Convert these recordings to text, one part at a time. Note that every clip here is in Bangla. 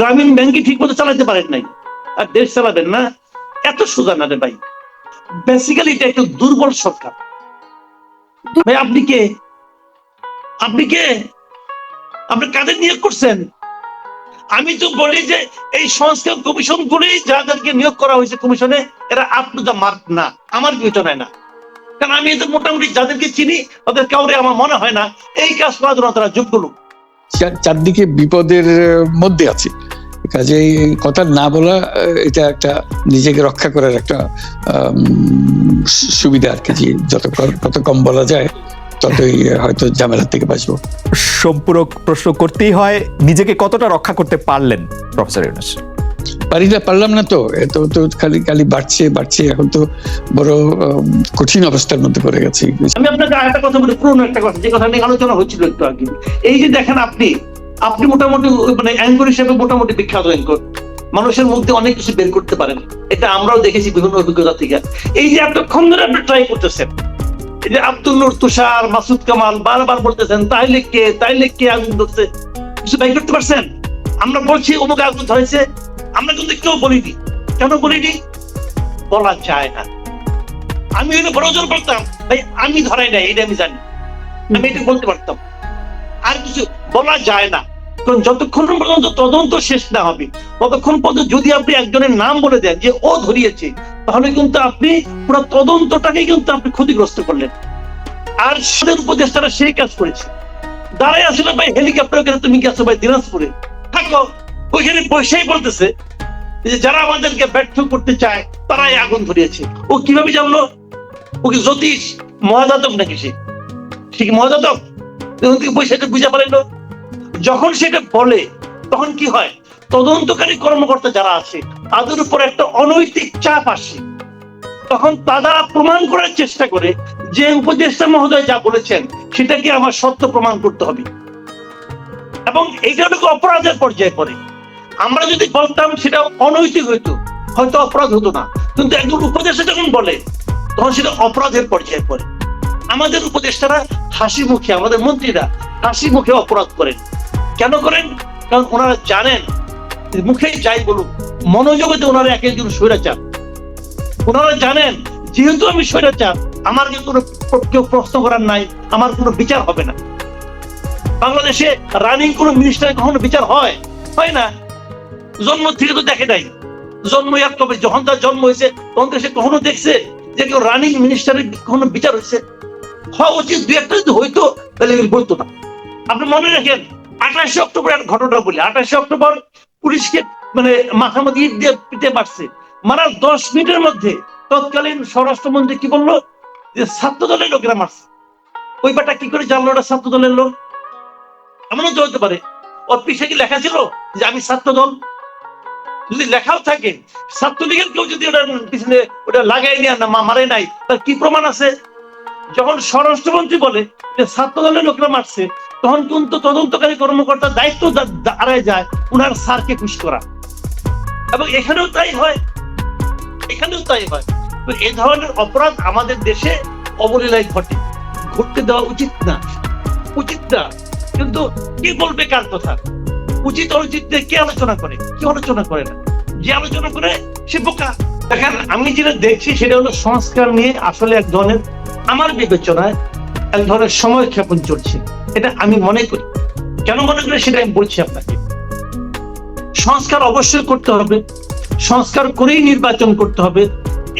গ্রামীণ ব্যাংকে ঠিক মতো চালাতে পারেন নাই। আর দেশ চালাবেন না। এত সোজা না রে ভাই। বেসিক্যালি এটা একটা দুর্বল সরকার। ভাই, আপনি কে? আপনি কে? আপনি কাদের নিয়োগ করছেন? আমি তো বলি যে এই সংস্কার কমিশন করেই যাদেরকে নিয়োগ করা হয়েছে কমিশনে, এরা আপ টু দ্য মার্ক না। আমার বিবেচনায় না। কারণ আমি এদের মোটামুটি যাদেরকে চিনি ওদের কাউরে আমার মনে হয় না। এই কাজ করার জন্য তারা যোগ্য লোক। চারদিকে বিপদের মধ্যে আছে। কাজে এই কথা না বলা এটা একটা নিজেকে রক্ষা করার একটা সুবিধা আর কি যে যত কত কম বলা যায় ততই হয়তো ঝামেলার থেকে বাঁচবো। সম্পূরক প্রশ্ন করতেই হয় নিজেকে কতটা রক্ষা করতে পারলেন প্রফেসর ইউনুস? পারি না পারলাম না তো এত তো খালি খালি বাড়ছে বাড়ছে এখন তো বড় কঠিন অবস্থার মধ্যে পড়ে গেছে। আমি আপনাকে আরেকটা কথা বলি পুরনো একটা কথা যে কথা নিয়ে আলোচনা হচ্ছিল একটু আগে। এই যে দেখেন আপনি আপনি মোটামুটি মানে অ্যাঙ্কর হিসেবে মোটামুটি বিখ্যাত অ্যাঙ্কর মানুষের মধ্যে অনেক কিছু বের করতে পারেন। এটা আমরাও দেখেছি বিভিন্ন অভিজ্ঞতা থেকে। এই যে এতক্ষণ ধরে আপনি ট্রাই করতেছেন? এই যে তুষার, মাসুদ কামাল বারবার বলতেছেন, তাইলে কে তাইলে কে আগুন ধরছে? কিছু করতে পারছেন? আমরা বলছি, অমুক আগুন ধরেছে। আমরা কিন্তু কেউ বলিনি। কেন বলিনি? বলা যায় না। আমি এটা বড় করতাম ভাই, আমি ধরাই নাই, এটা আমি জানি। আমি এটা বলতে পারতাম। আর কিছু বলা যায় না। কারণ যতক্ষণ পর্যন্ত তদন্ত শেষ না হবে, ততক্ষণ পর্যন্ত যদি আপনি একজনের নাম বলে দেন যে ও ধরিয়েছে, তাহলে কিন্তু আপনি পুরো তদন্তটাকে কিন্তু আপনি ক্ষতিগ্রস্ত করলেন। আর সাদের উপদেষ্টারা সেই কাজ করেছে। আসলে ভাই হেলিকপ্টার তুমি গেছো ভাই দিনাজপুরে। থাকো, ওইখানে পয়সাই বলতেছে যে যারা আমাদেরকে ব্যর্থ করতে চায়, তারাই আগুন ধরিয়েছে। ও কীভাবে জানলো? ও কি জ্যোতিষ, মহাজাতক নাকি সে? সে কি মহাজাতক? পয়সাটা বুঝে পারেন না? যখন সেটা বলে, তখন কি হয়? তদন্তকারী কর্মকর্তা যারা আছে, তাদের উপর একটা অনৈতিক চাপ আসে। তখন তারা প্রমাণ করার চেষ্টা করে যে উপদেষ্টা মহোদয় যা বলেছেন, সেটাকে আমার সত্য প্রমাণ করতে হবে। এবং এইটা হলো অপরাধের পর্যায়ে পড়ে। আমরা যদি বলতাম সেটা অনৈতিক হইতো, হয়তো অপরাধ হতো না। কিন্তু একজন উপদেষ্টা যখন বলে, তখন সেটা অপরাধের পর্যায়ে পড়ে। আমাদের উপদেষ্টারা হাসি মুখে আমাদের মন্ত্রীরা হাসি মুখে অপরাধ করেন। কেন করেন? কারণ ওনারা জানেন। যে মুখেই যাই বলুক মনোযোগতে ওনারা এক একজন স্বৈরাচার। ওনারা জানেন, যেহেতু আমি স্বৈরাচার, আমার কিন্তু কেউ প্রশ্ন করার নাই, আমার কোনো বিচার হবে না। বাংলাদেশে রানিং কোনো মিনিস্টার কখনো বিচার হয়? হয় না। জন্ম থেকে তো দেখে নাই। জন্ম এক কবে যখন তার জন্ম হয়েছে, তখন তো সে কখনো দেখছে যে কেউ রানিং মিনিস্টারের কখনো বিচার হয়েছে? হওয়া উচিত, দুই একটা যদি হইতো, তাহলে বলতো না। আপনি মনে রাখেন আঠাশে অক্টোবর এক ঘটনা বলি। আঠাশে অক্টোবর পুলিশকে মানে মাথামাতি দিয়ে পিটে মারছে। মারার দশ মিনিটের মধ্যে তৎকালীন স্বরাষ্ট্রমন্ত্রী কি বলল? যে ছাত্র দলের লোকেরা মারছে। ওই বাটা কি করে জানলো ওটা ছাত্র দলের লোক? এমনও তো হতে পারে। ওর পিছিয়ে কি লেখা ছিল যে আমি ছাত্র দল যদি লেখাও থাকে, ছাত্রলীগের কেউ যদি ওটার পিছনে ওটা লাগাই নিয়ে না মারে নাই, তার কি প্রমাণ আছে? যখন স্বরাষ্ট্রমন্ত্রী বলে যে ছাত্র দলের লোকরা মারছে, তখন কিন্তু তদন্তকারী কর্মকর্তার দায়িত্ব দাঁড়ায় যায় উনার স্যারকে খুশি করা। এবং এখানেও তাই হয়। এখানেও তাই হয়। তো এই ধরনের অপরাধ আমাদের দেশে অবলীলায় ঘটে। ঘটতে দেওয়া উচিত না। উচিত না। কিন্তু কি বলবে কার কথা? উচিত অনুচিত কে আলোচনা করে? কি আলোচনা করে না? যে আলোচনা করে, সে বোকা। দেখেন, আমি যেটা দেখছি সেটা হলো সংস্কার নিয়ে আসলে এক ধরনের আমার বিবেচনায় এক ধরনের সময় ক্ষেপণ চলছে এটা আমি মনে করি। কেন মনে করি সেটা আমি বলছি আপনাকে। সংস্কার অবশ্যই করতে হবে। সংস্কার করেই নির্বাচন করতে হবে।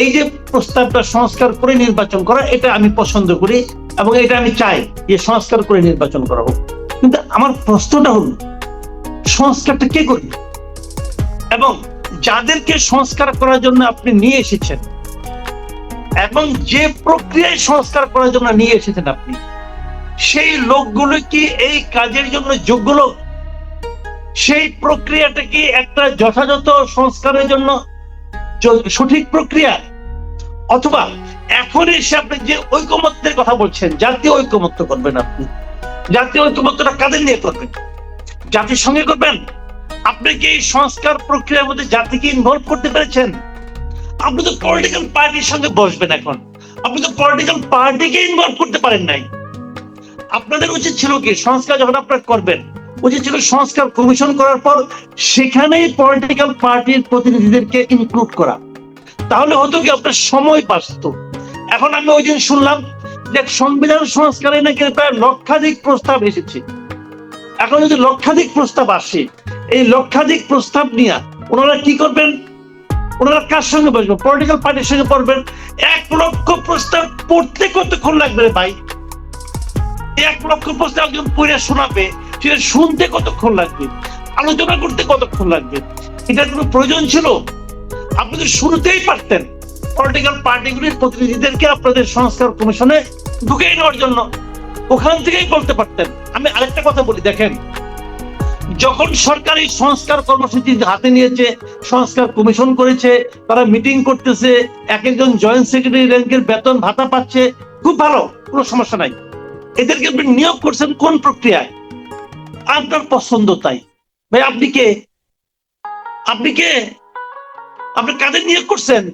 এই যে প্রস্তাবটা সংস্কার করে নির্বাচন করা, এটা আমি পছন্দ করি এবং এটা আমি চাই যে সংস্কার করে নির্বাচন করা হোক। কিন্তু আমার প্রশ্নটা হলো, সংস্কারটা কে করবে? এবং যাদেরকে সংস্কার করার জন্য আপনি নিয়ে এসেছেন, এবং যে প্রক্রিয়ায় সংস্কার করার জন্য নিয়ে এসেছেন আপনি, সেই লোকগুলো কি এই কাজের জন্য যোগ্য লোক? সেই প্রক্রিয়াটা কি একটা যথাযথ সংস্কারের জন্য সঠিক প্রক্রিয়া? অথবা এখন এসে আপনি যে ঐকমত্যের কথা বলছেন, জাতীয় ঐকমত্য করবেন আপনি, জাতীয় ঐকমত্যটা কাদের নিয়ে করবেন? জাতির সঙ্গে করবেন? আপনি কি এই সংস্কার প্রক্রিয়ার মধ্যে জাতিকে ইনভলভ করতে পেরেছেন? আপনি তো পলিটিক্যাল পার্টির সঙ্গে বসবেন এখন। আপনি তো পলিটিক্যাল পার্টিকে ইনভলভ করতে পারেন নাই। আপনাদের উচিত ছিল কি, সংস্কার যখন আপনারা করবেন, উচিত ছিল সংস্কার কমিশন করার পর সেখানেই পলিটিক্যাল পার্টির প্রতিনিধিদেরকে ইনক্লুড করা। তাহলে হতো কি, আপনার সময় বাঁচত। এখন আমি ওই দিন শুনলাম যে সংবিধান সংস্কারে নাকি প্রায় লক্ষাধিক প্রস্তাব এসেছে। এখন যদি লক্ষাধিক প্রস্তাব আসে এই লক্ষাধিক প্রস্তাব নিয়ে ওনারা কি করবেন? ওনারা কার সঙ্গে বসবেন? পলিটিক্যাল পার্টির সঙ্গে পড়বেন এক লক্ষ প্রস্তাব পড়তে কতক্ষণ লাগবে ভাই? এক লক্ষ প্রস্তাব একজন পড়ে শোনাবে সেটা শুনতে কতক্ষণ লাগবে? আলোচনা করতে কতক্ষণ লাগবে? এটার কোনো প্রয়োজন ছিল? আপনি তো পারতেন। পলিটিক্যাল পার্টিগুলির প্রতিনিধিদেরকে আপনাদের সংস্কার কমিশনে ঢুকে নেওয়ার জন্য। ওখান থেকেই বলতে পারতেন। আমি আরেকটা কথা বলি, দেখেন। যখন সরকার এই সংস্কার কর্মসূচি হাতে নিয়েছে, সংস্কার কমিশন করেছে, তারা মিটিং করতেছে, এক একজন জয়েন্ট সেক্রেটারি র্যাঙ্কের বেতন ভাতা পাচ্ছে, খুব ভালো, কোনো সমস্যা নাই। এদেরকে আপনি নিয়োগ করছেন কোন প্রক্রিয়ায়? আপনার পছন্দ তাই। ভাই, আপনি কে? আপনি কে? আপনি কাদের নিয়োগ করছেন?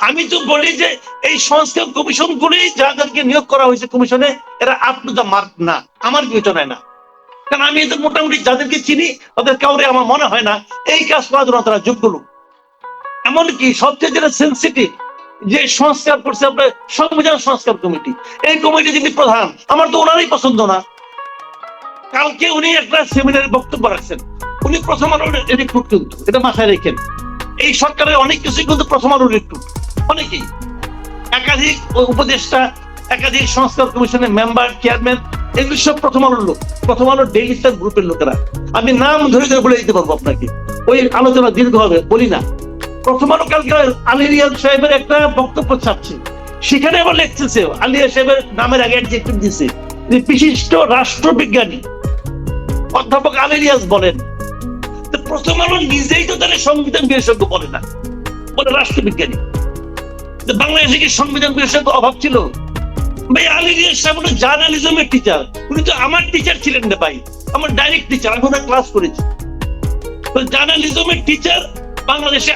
আমি তো বলি যে, এই সংস্কার কমিশন গুলি যাদেরকে নিয়োগ করা হয়েছে কমিশনে, এরা আপ টু মার্ক না, আমার বিবেচনায় না। কারণ আমি এদের মোটামুটি যাদেরকে চিনি তাদের কাউরে আমার মনে হয় না। এই কাজ করার জন্য তারা যোগ্য লোক। এমনকি সবচেয়ে যেটা সেন্সিটিভ যে সংস্কার করছে আপনার সংবিধান সংস্কার কমিটি। এই কমিটি যিনি প্রধান, আমার তো ওনারই পছন্দ না। কালকে উনি একটা সেমিনারে বক্তব্য রাখছেন। উনি প্রথম আলোর রিক্রুট কিন্তু, এটা মাথায় রেখেন। এই সরকারের অনেক কিছুই কিন্তু প্রথম আলোর রিক্রুট অনেকেই। একাধিক উপদেষ্টা, একাধিক সংস্কার কমিশনের মেম্বার চেয়ারম্যান এগুলো সব প্রথম আলোর লোক। প্রথম আলোর ডেইলি স্টার গ্রুপের লোকেরা। আমি নাম ধরে ধরে বলে দিতে পারব আপনাকে। ওই আলোচনা দীর্ঘ হবে, বলি না। প্রথম আলো কালকে আলী রিয়াজ সাহেবের একটা বক্তব্য ছাপছে। সেখানে আবার লিখতেছে আলিয়া সাহেবের নামের আগে অ্যাডজেক্টিভ দিছে বিশিষ্ট রাষ্ট্রবিজ্ঞানী, অধ্যাপক আলী রিয়াজ বলেন প্রথম আলো নিজেই তো তাহলে সংবিধান বিশেষজ্ঞ বলে না। বলে রাষ্ট্রবিজ্ঞানী। বাংলাদেশে কি সংবিধান বিশেষজ্ঞ অভাব ছিল? ভাই জার্নালিজমের টিচার উনি তো আমার টিচার ছিলেন ভাই। আমার ডাইরেক্ট টিচার আমি ওনার ক্লাস করেছি। তো জার্নালিজমের টিচার বাংলাদেশে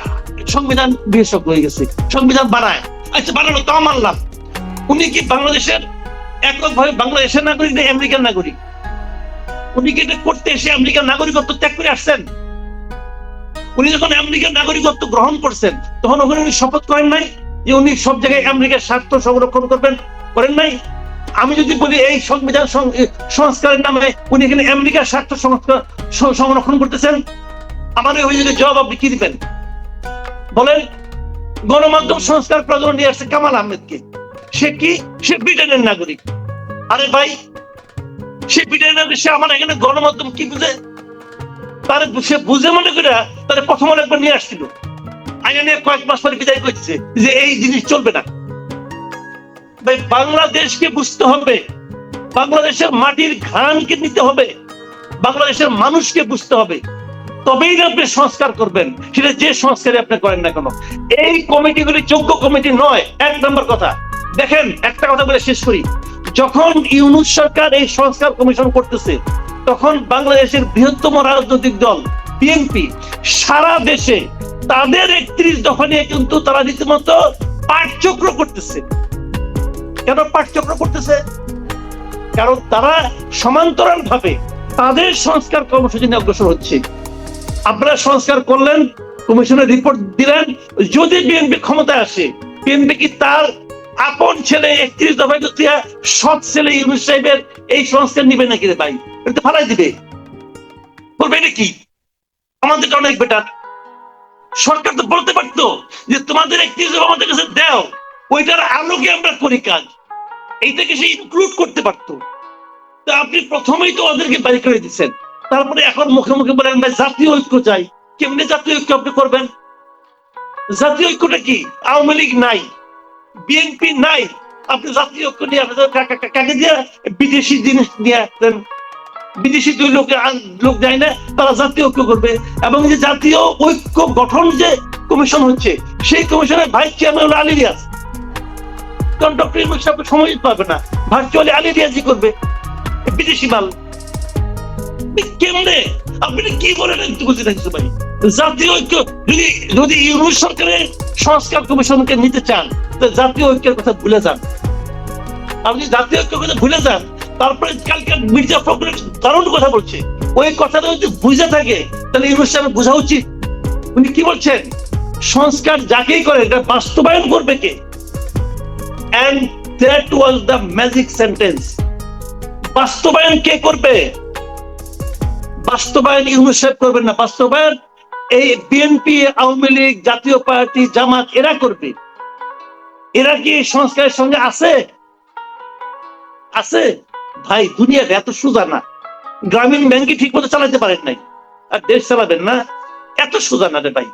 সংবিধান বিশেষজ্ঞ হয়ে গেছে, সংবিধান আচ্ছা উনি কি বাংলাদেশের এককভাবে বাংলাদেশের নাগরিক না আমেরিকান নাগরিক? উনি কি এটা করতে এসে আমেরিকার নাগরিকত্ব ত্যাগ করে আসছেন? উনি যখন আমেরিকার নাগরিকত্ব গ্রহণ করছেন, তখন ওখানে উনি শপথ করেন নাই? যে উনি সব জায়গায় আমেরিকার স্বার্থ সংরক্ষণ করবেন, করেন নাই? আমি যদি বলি এই সংবিধান সংস্কারের নামে উনি এখানে আমেরিকার স্বার্থ সংরক্ষণ করতেছেন, আমার এই অভিযোগের জবাব আপনি কি দিবেন? বলেন, গণমাধ্যম সংস্কার প্রজন্ম নিয়ে আসছে কামাল আহমেদকে। সে কি? সে ব্রিটেনের নাগরিক। আরে ভাই, সে ব্রিটেনের নাগরিক, সে আমার এখানে গণমাধ্যম কি বুঝে? তার সে বুঝে মনে করে তার প্রথম একবার নিয়ে আসছিল। আইনে কয়েক মাস পরে বিদায় করছে যে এই জিনিস চলবে না। ভাই, বাংলাদেশকে বুঝতে হবে, বাংলাদেশের মাটির ঘানকে নিতে হবে, বাংলাদেশের মানুষকে বুঝতে হবে। তবেই আপনি সংস্কার করবেন। সেটা যে সংস্কারে আপনি করেন না কেন। এই কমিটিগুলি যোগ্য কমিটি নয়, এক নম্বর কথা। দেখেন, একটা কথা বলে শেষ করি। যখন ইউনুস সরকার এই সংস্কার কমিশন করতেছে, তখন বাংলাদেশের বৃহত্তম রাজনৈতিক দল, বিএনপি, সারা দেশে তাদের একত্রিশ দফা কিন্তু তারা রীতিমতো পাঠচক্র করতেছে। কেন পাঠচক্র করতেছে? কারণ তারা সমান্তরাল ভাবে তাদের সংস্কার কর্মসূচি নিয়ে অগ্রসর হচ্ছে। আপনারা সংস্কার করলেন, কমিশনের রিপোর্ট দিলেন, যদি বিএনপি ক্ষমতায় আসে বিএনপি কি তার আপন ছেলে একত্রিশ দফায় দিয়া সৎ ছেলে ইউনুস সাহেবের এই সংস্কার নিবে নাকি রে ভাই? এটা ফালাই দিবে। বলবে এটা কি? আমাদের অনেক বেটার। সরকার তো বলতে পারতো যে তোমাদের একত্রিশ আমাদের কাছে দাও, ওইটার আলোকে আমরা করি কাজ। এইটাকে সে ইনক্লুড করতে পারতো। তো আপনি প্রথমেই তো ওদেরকে বাড়ি করে দিচ্ছেন তারপরে এখন মুখে মুখে বলেন, ভাই, জাতীয় ঐক্য চাই। কেমনি জাতীয় ঐক্য আপনি করবেন? জাতীয় ঐক্যটা কি? আওয়ামী লীগ নাই, বিএনপি নাই। আপনি জাতীয় ঐক্য নিয়ে কাকে দিয়ে বিদেশি জিনিস নিয়ে আসতেন বিদেশি দুই লোক আন- লোক যায় না, তারা জাতীয় ঐক্য করবে। এবং যে জাতীয় ঐক্য গঠন যে কমিশন হচ্ছে, সেই কমিশনের ভাইস চেয়ারম্যান হলো আলী রিয়াজ। কারণ ডক্টর ইউনুস সাহেব সময় দিতে পারবে না ভার্চুয়ালি আলী রিয়াজই করবে। বিদেশি মাল। কেমনে? আপনি কি বলেন? একটু বুঝে থাকছে ভাই। জাতীয় ঐক্য, যদি যদি ইউরোপ সরকারের সংস্কার কমিশনকে নিতে চান, তো জাতীয় ঐক্যের কথা ভুলে যান। আপনি জাতীয় ঐক্যের কথা ভুলে যান। তারপরে কালকে মির্জা ফখরুল দারুণ কথা বলছে। ওই কথাটা যদি বুঝে থাকে, তাহলে ইউনুস সাহেব বোঝা উচিত। উনি কি বলছেন? সংস্কার যাকেই করে, এটা বাস্তবায়ন করবে কে? And that was the magic sentence বাস্তবায়ন কে করবে? বাস্তবায়ন ইউনুস সাহেব করবেন না। বাস্তবায়ন এই বিএনপি, আওয়ামী লীগ, জাতীয় পার্টি, জামাত, এরা করবে। এরা কি সংস্কারের সঙ্গে আছে? আছে? ভাই দুনিয়া এত সোজা না। গ্রামীণ ব্যাংকে ঠিক মতো চালাতে পারেন নাই। আর দেশ চালাবেন না। এত সোজা না রে ভাই।